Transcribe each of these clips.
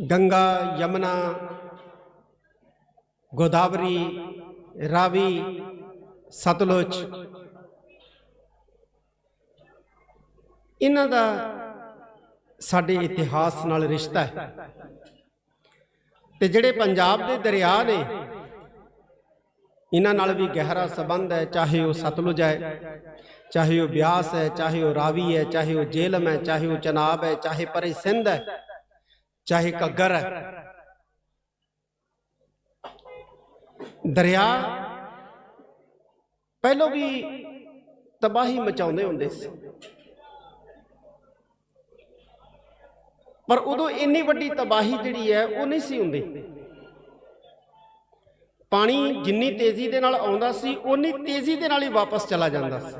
ਗੰਗਾ, ਯਮਨਾ, ਗੋਦਾਵਰੀ, ਰਾਵੀ, ਸਤਲੁਜ। ਇਹਨਾਂ ਦਾ ਸਾਡੇ ਇਤਿਹਾਸ ਨਾਲ ਰਿਸ਼ਤਾ ਹੈ। ਤੇ ਜਿਹੜੇ ਪੰਜਾਬ ਦੇ ਦਰਿਆ ਨੇ, ਇਹਨਾਂ ਨਾਲ ਵੀ ਗਹਿਰਾ ਸੰਬੰਧ ਹੈ, ਚਾਹੇ ਉਹ ਸਤਲੁਜ ਹੈ, ਚਾਹੇ ਉਹ ਬਿਆਸ ਹੈ, ਚਾਹੇ ਉਹ ਰਾਵੀ ਹੈ, ਚਾਹੇ ਉਹ ਜੇਲਮ ਹੈ, ਚਾਹੇ ਉਹ ਚਨਾਬ ਹੈ, ਚਾਹੇ ਪਰੇ ਸਿੰਧ ਹੈ। ਚਾਹੇ ਘੱਗਰ ਹੈ। ਦਰਿਆ ਪਹਿਲੋਂ ਵੀ ਤਬਾਹੀ ਮਚਾਉਂਦੇ ਹੁੰਦੇ ਸੀ। ਪਰ ਉਦੋਂ ਇੰਨੀ ਵੱਡੀ ਤਬਾਹੀ ਜਿਹੜੀ ਹੈ, ਉਹ ਨਹੀਂ ਸੀ ਹੁੰਦੀ। ਪਾਣੀ ਜਿੰਨੀ ਤੇਜ਼ੀ ਦੇ ਨਾਲ ਆਉਂਦਾ ਸੀ ਉਨੀ ਤੇਜ਼ੀ ਦੇ ਨਾਲ ਹੀ ਵਾਪਸ ਚਲਾ ਜਾਂਦਾ ਸੀ।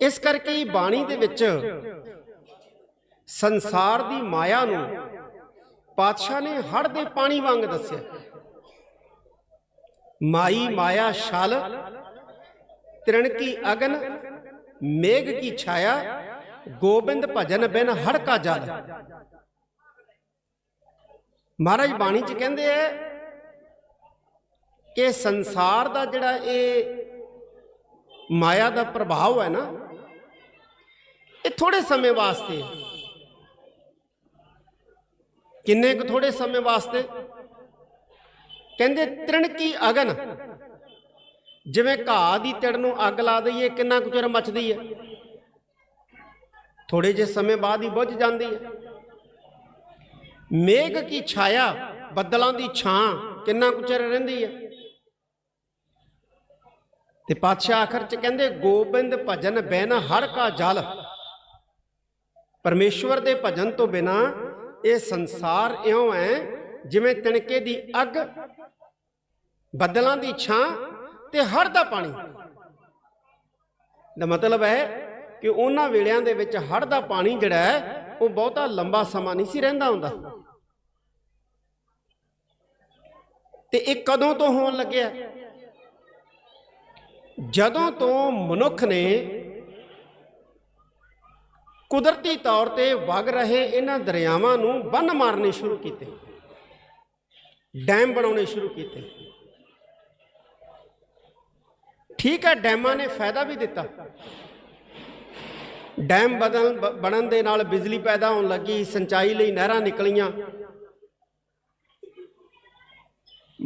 ਇਸ ਕਰਕੇ ਬਾਣੀ ਦੇ ਵਿੱਚ ਸੰਸਾਰ ਦੀ ਮਾਇਆ ਨੂੰ ਪਾਤਸ਼ਾਹ ਨੇ ਹੜ ਦੇ ਪਾਣੀ ਵਾਂਗ ਦੱਸਿਆ ਮਾਈ ਮਾਇਆ ਛਲ ਤ੍ਰਿਣ ਕੀ ਅਗਨ, ਮੇਘ ਕੀ ਛਾਇਆ, ਗੋਬਿੰਦ ਭਜਨ ਬਿਨ ਹੜ ਕਾ ਜਲ ਮਹਾਰਾਜ ਬਾਣੀ ਚ ਕਹਿੰਦੇ ਐ ਕਿ ਸੰਸਾਰ ਦਾ ਜਿਹੜਾ ਇਹ ਮਾਇਆ ਦਾ ਪ੍ਰਭਾਵ ਹੈ ਨਾ, ਇਹ ਥੋੜੇ ਸਮੇਂ ਵਾਸਤੇ ਹੈ। ਕਿੰਨੇ ਕੁ ਥੋੜੇ ਸਮੇਂ ਵਾਸਤੇ? ਕਹਿੰਦੇ ਤ੍ਰਿਣ ਕੀ ਅਗਨ। ਜਿਵੇਂ ਘਾਹ ਦੀ ਤਿੜ ਨੂੰ ਅੱਗ ਲਾ ਦਈਏ, ਕਿੰਨਾ ਕੁ ਚਿਰ ਮੱਚਦੀ ਹੈ? ਥੋੜੇ ਜਿਹੇ ਸਮੇਂ ਬਾਅਦ ਹੀ ਬੁੱਝ ਜਾਂਦੀ ਹੈ। ਮੇਘ ਕੀ ਛਾਇਆ, ਬੱਦਲਾਂ ਦੀ ਛਾਂ, ਕਿੰਨਾ ਕੁ ਚਿਰ ਰਹਿੰਦੀ ਹੈ? ਤੇ ਪਾਤਸ਼ਾਹ ਆਖਰ ਚ ਕਹਿੰਦੇ, ਗੋਬਿੰਦ ਭਜਨ ਬਿਨ ਹਰ ਕਾ ਜਲ। ਪਰਮੇਸ਼ਵਰ ਦੇ ਭਜਨ ਤੋਂ ਬਿਨਾ ਇਹ ਸੰਸਾਰ ਇਉਂ ਹੈ, ਜਿਵੇਂ ਤਿਣਕੇ ਦੀ ਅੱਗ, ਬੱਦਲਾਂ ਦੀ ਛਾਂ ਤੇ ਹੜ ਦਾ ਪਾਣੀ। ਦਾ ਮਤਲਬ ਹੈ ਕਿ ਉਹਨਾਂ ਵੇਲਿਆਂ ਦੇ ਵਿੱਚ ਹੜ ਦਾ ਪਾਣੀ ਜਿਹੜਾ ਹੈ, ਉਹ ਬਹੁਤਾ ਲੰਬਾ ਸਮਾਂ ਨਹੀਂ ਸੀ ਰਹਿੰਦਾ ਹੁੰਦਾ। ਤੇ ਇਹ ਕਦੋਂ ਤੋਂ ਹੋਣ ਲੱਗਿਆ? ਜਦੋਂ ਤੋਂ ਮਨੁੱਖ ਨੇ ਕੁਦਰਤੀ ਤੌਰ ਤੇ ਵਗ ਰਹੇ ਇਹਨਾਂ ਦਰਿਆਵਾਂ ਨੂੰ ਬੰਨ ਮਾਰਨੇ ਸ਼ੁਰੂ ਕੀਤੇ। ਡੈਮ ਬਣਾਉਣੇ ਸ਼ੁਰੂ ਕੀਤੇ। ਠੀਕ ਹੈ, ਡੈਮਾਂ ਨੇ ਫਾਇਦਾ ਵੀ ਦਿੱਤਾ। ਡੈਮ ਬਦਲ, ਬ- ਬਣਨ ਦੇ ਨਾਲ ਬਿਜਲੀ ਪੈਦਾ ਹੋਣ ਲੱਗੀ, ਸਿੰਚਾਈ ਲਈ ਨਹਿਰਾਂ ਨਿਕਲੀਆਂ।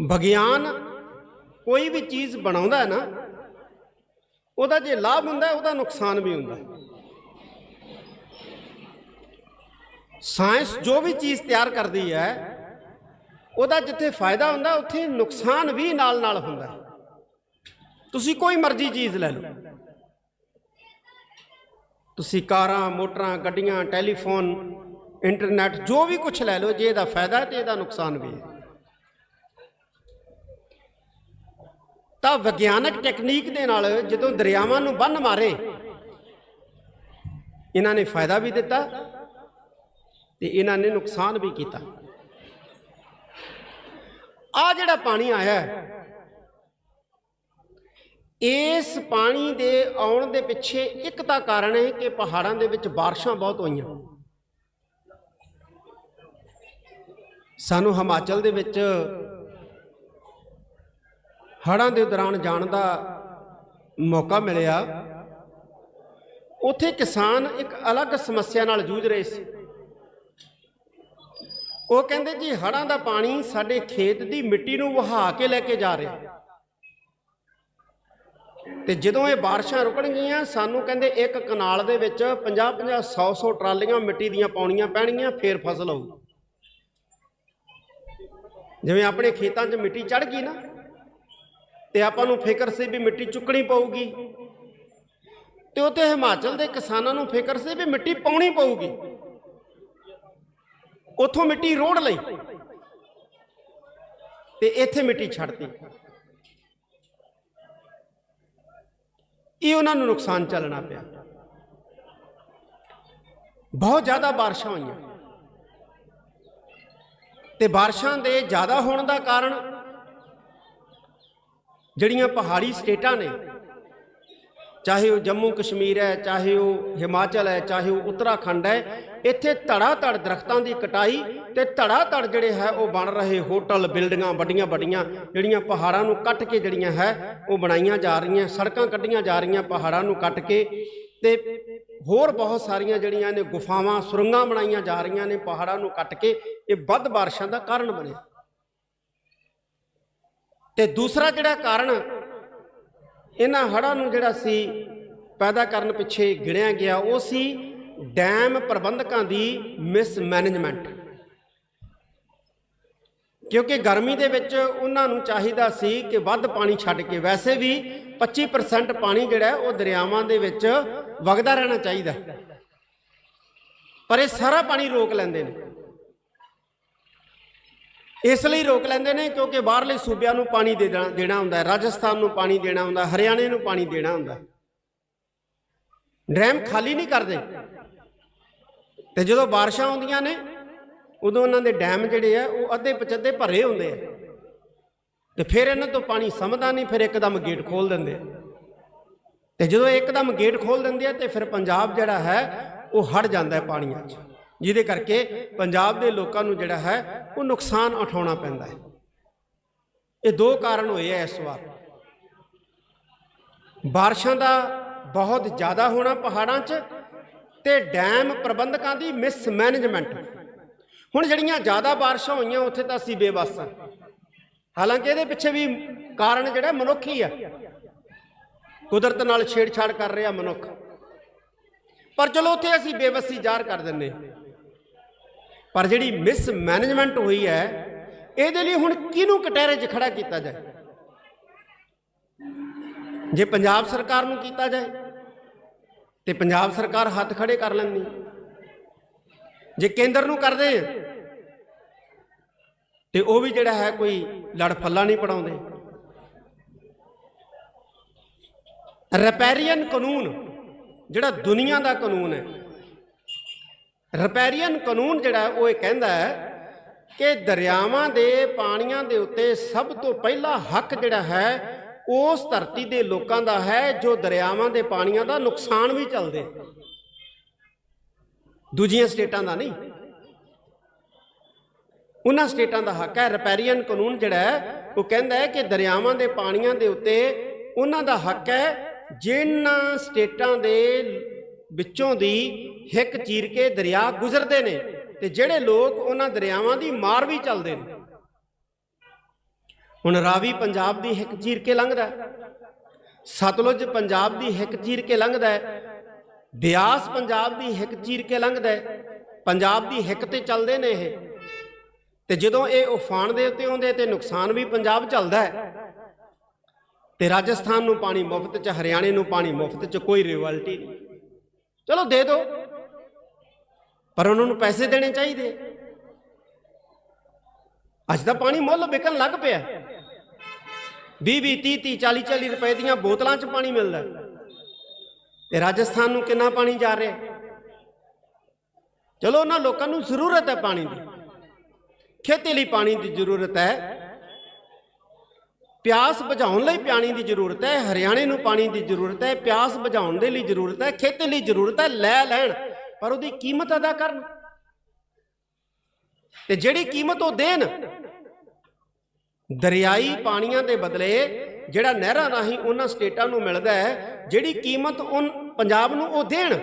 ਵਿਗਿਆਨ ਕੋਈ ਵੀ ਚੀਜ਼ ਬਣਾਉਂਦਾ ਹੈ ਨਾ, ਉਹਦਾ ਜੇ ਲਾਭ ਹੁੰਦਾ, ਉਹਦਾ ਨੁਕਸਾਨ ਵੀ ਹੁੰਦਾ ਹੈ। ਸਾਇੰਸ ਜੋ ਵੀ ਚੀਜ਼ ਤਿਆਰ ਕਰਦੀ ਹੈ, ਉਹਦਾ ਜਿੱਥੇ ਫਾਇਦਾ ਹੁੰਦਾ, ਉੱਥੇ ਨੁਕਸਾਨ ਵੀ ਨਾਲ ਨਾਲ ਹੁੰਦਾ ਤੁਸੀਂ ਕੋਈ ਮਰਜ਼ੀ ਚੀਜ਼ ਲੈ ਲਓ। ਤੁਸੀਂ ਕਾਰਾਂ, ਮੋਟਰਾਂ, ਗੱਡੀਆਂ, ਟੈਲੀਫੋਨ, ਇੰਟਰਨੈਟ, ਜੋ ਵੀ ਕੁਝ ਲੈ ਲਓ, ਜੇ ਇਹਦਾ ਫਾਇਦਾ ਹੈ ਤੇ ਇਹਦਾ ਨੁਕਸਾਨ ਵੀ ਹੈ। ਤਾਂ ਵਿਗਿਆਨਕ ਟੈਕਨੀਕ ਦੇ ਨਾਲ ਜਦੋਂ ਦਰਿਆਵਾਂ ਨੂੰ ਬੰਨ ਮਾਰੇ, ਇਹਨਾਂ ਨੇ ਫਾਇਦਾ ਵੀ ਦਿੱਤਾ ਤੇ ਇਹਨਾਂ ਨੇ ਨੁਕਸਾਨ ਵੀ ਕੀਤਾ। ਆ ਜਿਹੜਾ ਪਾਣੀ ਆਇਆ ਹੈ, ਇਸ ਪਾਣੀ ਦੇ ਆਉਣ ਦੇ ਪਿੱਛੇ ਇੱਕ ਤਾਂ ਕਾਰਨ ਹੈ ਕਿ ਪਹਾੜਾਂ ਦੇ ਵਿੱਚ ਬਾਰਿਸ਼ਾਂ ਬਹੁਤ ਹੋਈਆਂ। ਸਾਨੂੰ ਹਿਮਾਚਲ ਦੇ ਵਿੱਚ ਹੜ੍ਹਾਂ ਦੇ ਦੌਰਾਨ ਜਾਣ ਦਾ ਮੌਕਾ ਮਿਲਿਆ। ਉੱਥੇ ਕਿਸਾਨ ਇੱਕ ਅਲੱਗ ਸਮੱਸਿਆ ਨਾਲ ਜੂਝ ਰਹੇ ਸੀ। ਉਹ ਕਹਿੰਦੇ ਜੀ ਹੜ੍ਹਾਂ ਦਾ ਪਾਣੀ ਸਾਡੇ ਖੇਤ ਦੀ ਮਿੱਟੀ ਨੂੰ ਵਹਾ ਕੇ ਲੈ ਕੇ ਜਾ ਰਿਹਾ। ਤੇ ਜਦੋਂ ਇਹ ਬਾਰਿਸ਼ਾਂ ਰੁਕਣਗੀਆਂ ਸਾਨੂੰ ਕਹਿੰਦੇ ਇੱਕ ਕਨਾਲ ਦੇ ਵਿੱਚ 50 50 100 100 ਟਰਾਲੀਆਂ ਮਿੱਟੀ ਦੀਆਂ ਪਾਉਣੀਆਂ ਪੈਣਗੀਆਂ, ਫੇਰ ਫਸਲ ਹੋਊ। ਜਿਵੇਂ ਆਪਣੇ ਖੇਤਾਂ 'ਚ ਮਿੱਟੀ ਚੜ ਗਈ ਨਾ, ਤੇ ਆਪਾਂ ਨੂੰ ਫਿਕਰ ਸੀ ਵੀ ਮਿੱਟੀ ਚੁੱਕਣੀ ਪਊਗੀ। ਤੇ ਉੱਥੇ ਹਿਮਾਚਲ ਦੇ ਕਿਸਾਨਾਂ ਨੂੰ ਫਿਕਰ ਸੀ ਵੀ ਮਿੱਟੀ ਪਾਉਣੀ ਪਊਗੀ। ਉੱਥੋਂ ਮਿੱਟੀ ਰੋੜ ਲਈ ਤੇ ਇੱਥੇ ਮਿੱਟੀ ਛੱਡਤੀ। ਇਹ ਉਹਨਾਂ ਨੂੰ ਨੁਕਸਾਨ ਚੱਲਣਾ ਪਿਆ। ਬਹੁਤ ਜ਼ਿਆਦਾ ਬਾਰਿਸ਼ਾਂ ਹੋਈਆਂ। ਤੇ ਬਾਰਿਸ਼ਾਂ ਦੇ ਜ਼ਿਆਦਾ ਹੋਣ ਦਾ ਕਾਰਨ ਜਿਹੜੀਆਂ ਪਹਾੜੀ ਸਟੇਟਾਂ ਨੇ ਚਾਹੇ ਉਹ ਜੰਮੂ ਕਸ਼ਮੀਰ ਹੈ, ਚਾਹੇ ਉਹ ਹਿਮਾਚਲ ਹੈ, ਚਾਹੇ ਉਹ ਉੱਤਰਾਖੰਡ ਹੈ, ਇੱਥੇ ਧੜਾ ਧੜ ਦਰਖਤਾਂ ਦੀ ਕਟਾਈ ਤੇ ਧੜਾ ਧੜ ਜਿਹੜੇ ਹੈ, ਉਹ ਬਣ ਰਹੇ ਹੋਟਲ, ਬਿਲਡਿੰਗਾਂ ਵੱਡੀਆਂ ਵੱਡੀਆਂ, ਜਿਹੜੀਆਂ ਪਹਾੜਾਂ ਨੂੰ ਕੱਟ ਕੇ ਜਿਹੜੀਆਂ ਹੈ, ਉਹ ਬਣਾਈਆਂ ਜਾ ਰਹੀਆਂ, ਸੜਕਾਂ ਕੱਢੀਆਂ ਜਾ ਰਹੀਆਂ ਪਹਾੜਾਂ ਨੂੰ ਕੱਟ ਕੇ ਤੇ ਹੋਰ ਬਹੁਤ ਸਾਰੀਆਂ ਜਿਹੜੀਆਂ ਨੇ ਗੁਫਾਵਾਂ, ਸੁਰੰਗਾਂ ਬਣਾਈਆਂ ਜਾ ਰਹੀਆਂ ਨੇ ਪਹਾੜਾਂ ਨੂੰ ਕੱਟ ਕੇ, ਇਹ ਵੱਧ ਬਾਰਿਸ਼ਾਂ ਦਾ ਕਾਰਨ ਬਣਿਆ। ਤੇ ਦੂਸਰਾ ਜਿਹੜਾ ਕਾਰਨ ਇਹਨਾਂ ਹੜ੍ਹਾਂ ਨੂੰ ਜਿਹੜਾ ਸੀ ਪੈਦਾ ਕਰਨ ਪਿੱਛੇ ਗਿਣਿਆ ਗਿਆ, ਉਹ ਸੀ ਡੈਮ ਪ੍ਰਬੰਧਕਾਂ ਦੀ ਮਿਸਮੈਨੇਜਮੈਂਟ ਕਿਉਂਕਿ ਗਰਮੀ ਦੇ ਵਿੱਚ ਉਹਨਾਂ ਨੂੰ ਚਾਹੀਦਾ ਸੀ ਕਿ ਵੱਧ ਪਾਣੀ ਛੱਡ ਕੇ, ਵੈਸੇ ਵੀ 25% ਪਾਣੀ ਜਿਹੜਾ ਉਹ ਦਰਿਆਵਾਂ ਦੇ ਵਿੱਚ ਵਗਦਾ ਰਹਿਣਾ ਚਾਹੀਦਾ। ਪਰ ਇਹ ਸਾਰਾ ਪਾਣੀ ਰੋਕ ਲੈਂਦੇ ਨੇ। ਇਸ ਲਈ ਰੋਕ ਲੈਂਦੇ ਨੇ ਕਿਉਂਕਿ ਬਾਹਰਲੇ ਸੂਬਿਆਂ ਨੂੰ ਪਾਣੀ ਦੇ ਦੇਣਾ ਦੇਣਾ ਹੁੰਦਾ ਰਾਜਸਥਾਨ ਨੂੰ ਪਾਣੀ ਦੇਣਾ ਹੁੰਦਾ ਹਰਿਆਣੇ ਨੂੰ ਪਾਣੀ ਦੇਣਾ ਹੁੰਦਾ ਡੈਮ ਖਾਲੀ ਨਹੀਂ ਕਰਦੇ। ਤੇ ਜਦੋਂ ਬਾਰਿਸ਼ਾਂ ਆਉਂਦੀਆਂ ਨੇ, ਉਦੋਂ ਉਹਨਾਂ ਦੇ ਡੈਮ ਜਿਹੜੇ ਆ, ਉਹ ਅੱਧੇ ਪਚੱਧੇ ਭਰੇ ਹੁੰਦੇ ਆ। ਤੇ ਫਿਰ ਇਹਨਾਂ ਤੋਂ ਪਾਣੀ ਸਮਝਦਾ ਨਹੀਂ, ਫਿਰ ਇੱਕਦਮ ਗੇਟ ਖੋਲ ਦਿੰਦੇ ਆ। ਤੇ ਜਦੋਂ ਇੱਕਦਮ ਗੇਟ ਖੋਲ ਦਿੰਦੇ ਆ, ਤੇ ਫਿਰ ਪੰਜਾਬ ਜਿਹੜਾ ਹੈ, ਉਹ ਹਟ ਜਾਂਦਾ ਹੈ ਪਾਣੀਆਂ 'ਚ। ਜਿਹਦੇ ਕਰਕੇ ਪੰਜਾਬ ਦੇ ਲੋਕਾਂ ਨੂੰ ਜਿਹੜਾ ਹੈ ਉਹ ਨੁਕਸਾਨ ਉਠਾਉਣਾ ਪੈਂਦਾ ਹੈ। ਇਹ ਦੋ ਕਾਰਨ ਹੋਏ ਆ ਇਸ ਵਾਰ। ਬਾਰਿਸ਼ਾਂ ਦਾ ਬਹੁਤ ਜ਼ਿਆਦਾ ਹੋਣਾ ਪਹਾੜਾਂ 'ਚ ਤੇ ਡੈਮ ਪ੍ਰਬੰਧਕਾਂ ਦੀ ਮਿਸਮੈਨੇਜਮੈਂਟ। ਹੁਣ ਜਿਹੜੀਆਂ ਜ਼ਿਆਦਾ ਬਾਰਿਸ਼ਾਂ ਹੋਈਆਂ ਉੱਥੇ ਤਾਂ ਅਸੀਂ ਬੇਵੱਸ ਹਾਂ। ਹਾਲਾਂਕਿ ਇਹਦੇ ਪਿੱਛੇ ਵੀ ਕਾਰਨ ਜਿਹੜਾ ਮਨੁੱਖ ਹੀ ਆ। ਕੁਦਰਤ ਨਾਲ ਛੇੜਛਾੜ ਕਰ ਰਿਹਾ ਮਨੁੱਖ। ਪਰ ਚਲੋ ਉੱਥੇ ਅਸੀਂ ਬੇਵੱਸੀ ਜ਼ਾਹਰ ਕਰ ਦਿੰਨੇ ਪਰ ਜਿਹੜੀ ਮਿਸਮੈਨੇਜਮੈਂਟ ਹੋਈ ਹੈ, ਇਹਦੇ ਲਈ ਹੁਣ ਕਿਹਨੂੰ ਕਟਹਿਰੇ 'ਚ ਖੜਾ ਕੀਤਾ ਜਾਏ? ਜੇ ਪੰਜਾਬ ਸਰਕਾਰ ਨੂੰ ਕੀਤਾ ਜਾਏ, ਤੇ ਪੰਜਾਬ ਸਰਕਾਰ ਹੱਥ ਖੜੇ ਕਰ ਲੈਂਦੀ ਜੇ ਕੇਂਦਰ ਨੂੰ ਕਰਦੇ ਆ ਤੇ ਉਹ ਵੀ ਜਿਹੜਾ ਹੈ ਕੋਈ ਲੜ ਫੱਲਾ ਨਹੀਂ ਪੜਾਉਂਦੇ। ਰੈਪੈਰੀਅਨ ਕਾਨੂੰਨ, ਜਿਹੜਾ ਦੁਨੀਆ ਦਾ ਕਾਨੂੰਨ ਹੈ ਰੈਪੈਰੀਅਨ ਕਾਨੂੰਨ ਜਿਹੜਾ ਉਹ ਇਹ ਕਹਿੰਦਾ ਹੈ ਕਿ ਦਰਿਆਵਾਂ ਦੇ ਪਾਣੀਆਂ ਦੇ ਉੱਤੇ ਸਭ ਤੋਂ ਪਹਿਲਾ ਹੱਕ ਜਿਹੜਾ ਹੈ, ਉਸ ਧਰਤੀ ਦੇ ਲੋਕਾਂ ਦਾ ਹੈ ਜੋ ਦਰਿਆਵਾਂ ਦੇ ਪਾਣੀਆਂ ਦਾ ਨੁਕਸਾਨ ਵੀ ਚੱਲਦੇ ਦੂਜੀਆਂ ਸਟੇਟਾਂ ਦਾ ਨਹੀਂ। ਉਹਨਾਂ ਸਟੇਟਾਂ ਦਾ ਹੱਕ ਹੈ। ਰੈਪੈਰੀਅਨ ਕਾਨੂੰਨ ਜਿਹੜਾ ਹੈ, ਉਹ ਕਹਿੰਦਾ ਹੈ ਕਿ ਦਰਿਆਵਾਂ ਦੇ ਪਾਣੀਆਂ ਦੇ ਉੱਤੇ ਉਹਨਾਂ ਦਾ ਹੱਕ ਹੈ ਜਿਨ੍ਹਾਂ ਸਟੇਟਾਂ ਦੇ ਵਿੱਚੋਂ ਦੀ ਹਿੱਕ ਚੀਰ ਕੇ ਦਰਿਆ ਗੁਜ਼ਰਦੇ ਨੇ ਤੇ ਜਿਹੜੇ ਲੋਕ ਉਹਨਾਂ ਦਰਿਆਵਾਂ ਦੀ ਮਾਰ ਵੀ ਚੱਲਦੇ ਨੇ। ਹੁਣ ਰਾਵੀ ਪੰਜਾਬ ਦੀ ਹਿੱਕ ਚੀਰ ਕੇ ਲੰਘਦਾ ਸਤਲੁਜ ਪੰਜਾਬ ਦੀ ਹਿੱਕ ਚੀਰ ਕੇ ਲੰਘਦਾ ਹੈ। ਬਿਆਸ ਪੰਜਾਬ ਦੀ ਹਿੱਕ ਚੀਰ ਕੇ ਲੰਘਦਾ ਹੈ। ਪੰਜਾਬ ਦੀ ਹਿੱਕ ਤੇ ਚੱਲਦੇ ਨੇ ਇਹ। ਤੇ ਜਦੋਂ ਇਹ ਉਫਾਨ ਦੇ ਉੱਤੇ ਆਉਂਦੇ ਤੇ ਨੁਕਸਾਨ ਵੀ ਪੰਜਾਬ ਚੱਲਦਾ ਹੈ। ਤੇ ਰਾਜਸਥਾਨ ਨੂੰ ਪਾਣੀ ਮੁਫਤ ਚ, ਹਰਿਆਣੇ ਨੂੰ ਪਾਣੀ ਮੁਫਤ ਚ ਕੋਈ ਰਿਵਾਲਟੀ ਨਹੀਂ। ਚਲੋ ਦੇ ਦਿਓ। ਪਰ ਉਹਨਾਂ ਨੂੰ ਪੈਸੇ ਦੇਣੇ ਚਾਹੀਦੇ। ਅੱਜ ਤਾਂ ਪਾਣੀ ਮੁੱਲ ਵਿਕਣ ਲੱਗ ਪਿਆ। 20 20 30 30 40 40 ਰੁਪਏ ਦੀਆਂ ਬੋਤਲਾਂ 'ਚ ਪਾਣੀ ਮਿਲਦਾ ਹੈ। ਤੇ ਰਾਜਸਥਾਨ ਨੂੰ ਕਿੰਨਾ ਪਾਣੀ ਜਾ ਰਿਹਾ ਚਲੋ ਉਹਨਾਂ ਲੋਕਾਂ ਨੂੰ ਜ਼ਰੂਰਤ ਹੈ ਪਾਣੀ ਦੀ। ਖੇਤੀ ਲਈ ਪਾਣੀ ਦੀ ਜ਼ਰੂਰਤ ਹੈ। ਪਿਆਸ ਬੁਝਾਉਣ ਲਈ ਪਾਣੀ ਦੀ ਜ਼ਰੂਰਤ ਹੈ। ਹਰਿਆਣੇ ਨੂੰ ਪਾਣੀ ਦੀ ਜ਼ਰੂਰਤ ਹੈ। ਪਿਆਸ ਬੁਝਾਉਣ ਦੇ ਲਈ ਜ਼ਰੂਰਤ ਹੈ। ਖੇਤੀ ਲਈ ਜ਼ਰੂਰਤ ਹੈ। ਲੈ ਲੈਣ। ਪਰ ਉਹਦੀ ਕੀਮਤ ਅਦਾ ਕਰਨ। ਤੇ ਜਿਹੜੀ ਕੀਮਤ ਉਹ ਦੇਣ, ਦਰਿਆਈ ਪਾਣੀਆਂ ਦੇ ਬਦਲੇ ਜਿਹੜਾ ਨਹਿਰਾਂ ਰਾਹੀਂ ਉਹਨਾਂ ਸਟੇਟਾਂ ਨੂੰ ਮਿਲਦਾ ਹੈ, ਜਿਹੜੀ ਕੀਮਤ ਉਹ ਪੰਜਾਬ ਨੂੰ ਉਹ ਦੇਣ,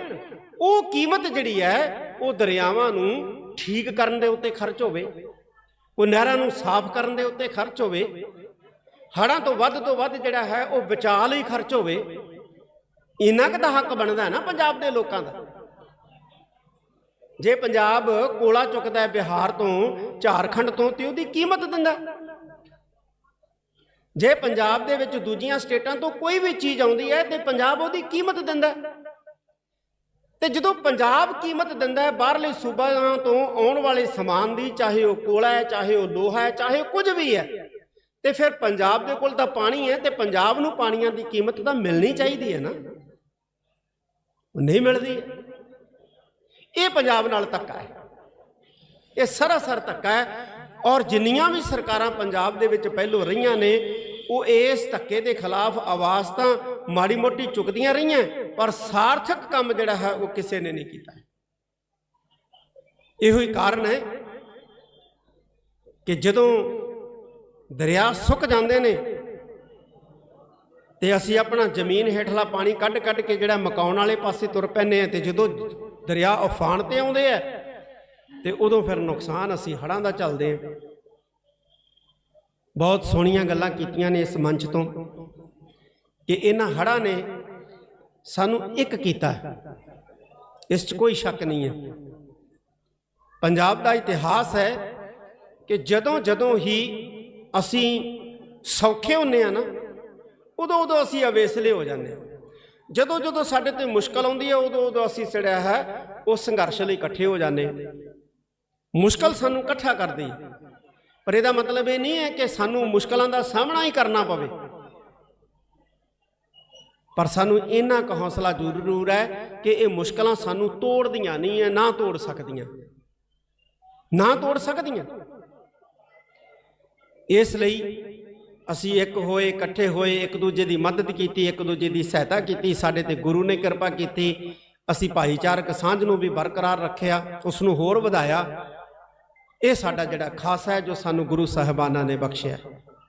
ਉਹ ਕੀਮਤ ਜਿਹੜੀ ਹੈ, ਉਹ ਦਰਿਆਵਾਂ ਨੂੰ ਠੀਕ ਕਰਨ ਦੇ ਉੱਤੇ ਖਰਚ ਹੋਵੇ, ਉਹ ਨਹਿਰਾਂ ਨੂੰ ਸਾਫ਼ ਕਰਨ ਦੇ ਉੱਤੇ ਖਰਚ ਹੋਵੇ, ਹੜ੍ਹਾਂ ਤੋਂ ਵੱਧ ਤੋਂ ਵੱਧ ਜਿਹੜਾ ਹੈ, ਉਹ ਬਚਾਅ ਲਈ ਖਰਚ ਹੋਵੇ। ਇੰਨਾ ਕੁ ਦਾ ਹੱਕ ਬਣਦਾ ਹੈ ਨਾ ਪੰਜਾਬ ਦੇ ਲੋਕਾਂ ਦਾ। ਜੇ ਪੰਜਾਬ ਕੋਲਾ ਚੁੱਕਦਾ ਹੈ ਬਿਹਾਰ ਤੋਂ, ਝਾਰਖੰਡ ਤੋਂ, ਤੇ ਉਹਦੀ ਕੀਮਤ ਦਿੰਦਾ? ਜੇ ਪੰਜਾਬ ਦੇ ਵਿੱਚ ਦੂਜੀਆਂ ਸਟੇਟਾਂ ਤੋਂ ਕੋਈ ਵੀ ਚੀਜ਼ ਆਉਂਦੀ ਹੈ, ਤੇ ਪੰਜਾਬ ਉਹਦੀ ਕੀਮਤ ਦਿੰਦਾ? ਹੈ। ਤੇ ਜਦੋਂ ਪੰਜਾਬ ਕੀਮਤ ਦਿੰਦਾ ਹੈ, ਬਾਹਰਲੇ ਸੂਬਿਆਂ ਤੋਂ ਆਉਣ ਵਾਲੇ ਸਮਾਨ ਦੀ, ਚਾਹੇ ਉਹ ਕੋਲਾ ਹੈ, ਚਾਹੇ ਉਹ ਲੋਹਾ ਹੈ, ਚਾਹੇ ਉਹ ਕੁਝ ਵੀ ਹੈ, ਤੇ ਫਿਰ ਪੰਜਾਬ ਦੇ ਕੋਲ ਤਾਂ ਪਾਣੀ ਹੈ, ਤੇ ਪੰਜਾਬ ਨੂੰ ਪਾਣੀਆਂ ਦੀ ਕੀਮਤ ਤਾਂ ਮਿਲਣੀ ਚਾਹੀਦੀ ਹੈ ਨਾ? ਉਹ ਨਹੀਂ ਮਿਲਦੀ। ਇਹ ਪੰਜਾਬ ਨਾਲ ਧੱਕਾ ਹੈ। ਇਹ ਸਰਾਸਰ ਧੱਕਾ ਹੈ ਔਰ ਜਿੰਨੀਆਂ ਵੀ ਸਰਕਾਰਾਂ ਪੰਜਾਬ ਦੇ ਵਿੱਚ ਪਹਿਲੋਂ ਰਹੀਆਂ ਨੇ, ਉਹ ਇਸ ਧੱਕੇ ਦੇ ਖਿਲਾਫ ਆਵਾਜ਼ ਤਾਂ ਮਾੜੀ ਮੋਟੀ ਚੁੱਕਦੀਆਂ ਰਹੀਆਂ, ਪਰ ਸਾਰਥਕ ਕੰਮ ਜਿਹੜਾ ਹੈ, ਉਹ ਕਿਸੇ ਨੇ ਨਹੀਂ ਕੀਤਾ। ਇਹੋ ਹੀ ਕਾਰਨ ਹੈ ਕਿ ਜਦੋਂ ਦਰਿਆ ਸੁੱਕ ਜਾਂਦੇ ਨੇ ਤੇ ਅਸੀਂ ਆਪਣਾ ਜ਼ਮੀਨ ਹੇਠਲਾ ਪਾਣੀ ਕੱਢ ਕੱਢ ਕੇ ਜਿਹੜਾ ਮਕਾਉਣ ਵਾਲੇ ਪਾਸੇ ਤੁਰ ਪੈਂਦੇ ਆ ਤੇ ਜਦੋਂ ਦਰਿਆ ਉਫਾਨ ਤੇ ਆਉਂਦੇ ਆ ਤੇ ਉਦੋਂ ਫਿਰ ਨੁਕਸਾਨ ਅਸੀਂ ਹੜਾਂ ਦਾ ਚੱਲਦੇ ਆ। ਬਹੁਤ ਸੋਹਣੀਆਂ ਗੱਲਾਂ ਕੀਤੀਆਂ ਨੇ ਇਸ ਮੰਚ ਤੋਂ ਕਿ ਇਹਨਾਂ ਹੜਾਂ ਨੇ ਸਾਨੂੰ ਇੱਕ ਕੀਤਾ ਇਸ 'ਚ ਕੋਈ ਸ਼ੱਕ ਨਹੀਂ ਹੈ। ਪੰਜਾਬ ਦਾ ਇਤਿਹਾਸ ਹੈ ਕਿ ਜਦੋਂ ਜਦੋਂ ਹੀ ਅਸੀਂ ਸੌਖੇ ਹੁੰਨੇ ਆ ਨਾ, ਉਦੋਂ ਉਦੋਂ ਅਸੀਂ ਅਵੇਸਲੇ ਹੋ ਜਾਂਦੇ ਹਾਂ ਜਦੋਂ ਜਦੋਂ ਸਾਡੇ ਤੇ ਮੁਸ਼ਕਲ ਆਉਂਦੀ ਹੈ ਉਦੋਂ ਉਦੋਂ ਅਸੀਂ ਸੜਿਆ ਹੈ, ਉਹ ਸੰਘਰਸ਼ ਲਈ ਇਕੱਠੇ ਹੋ ਜਾਂਦੇ। ਮੁਸ਼ਕਲ ਸਾਨੂੰ ਇਕੱਠਾ ਕਰਦੀ। ਪਰ ਇਹਦਾ ਮਤਲਬ ਇਹ ਨਹੀਂ ਹੈ ਕਿ ਸਾਨੂੰ ਮੁਸ਼ਕਲਾਂ ਦਾ ਸਾਹਮਣਾ ਹੀ ਕਰਨਾ ਪਵੇ। ਪਰ ਸਾਨੂੰ ਇੰਨਾ ਕੁ ਹੌਸਲਾ ਜ਼ਰੂਰ ਹੈ ਕਿ ਇਹ ਮੁਸ਼ਕਲਾਂ ਸਾਨੂੰ ਤੋੜਦੀਆਂ ਨਹੀਂ ਹੈ, ਨਾ ਤੋੜ ਸਕਦੀਆਂ। ਨਾ ਤੋੜ ਸਕਦੀਆਂ। ਇਸ ਲਈ ਅਸੀਂ ਇੱਕ ਹੋਏ, ਇਕੱਠੇ ਹੋਏ, ਇੱਕ ਦੂਜੇ ਦੀ ਮਦਦ ਕੀਤੀ, ਇੱਕ ਦੂਜੇ ਦੀ ਸਹਾਇਤਾ ਕੀਤੀ, ਸਾਡੇ ਤੇ ਗੁਰੂ ਨੇ ਕਿਰਪਾ ਕੀਤੀ। ਅਸੀਂ ਭਾਈਚਾਰਕ ਸਾਂਝ ਨੂੰ ਵੀ ਬਰਕਰਾਰ ਰੱਖਿਆ, ਉਸ ਨੂੰ ਹੋਰ ਵਧਾਇਆ। ਇਹ ਸਾਡਾ ਜਿਹੜਾ ਖਾਸਾ ਹੈ, ਜੋ ਸਾਨੂੰ ਗੁਰੂ ਸਾਹਿਬਾਨਾਂ ਨੇ ਬਖਸ਼ਿਆ।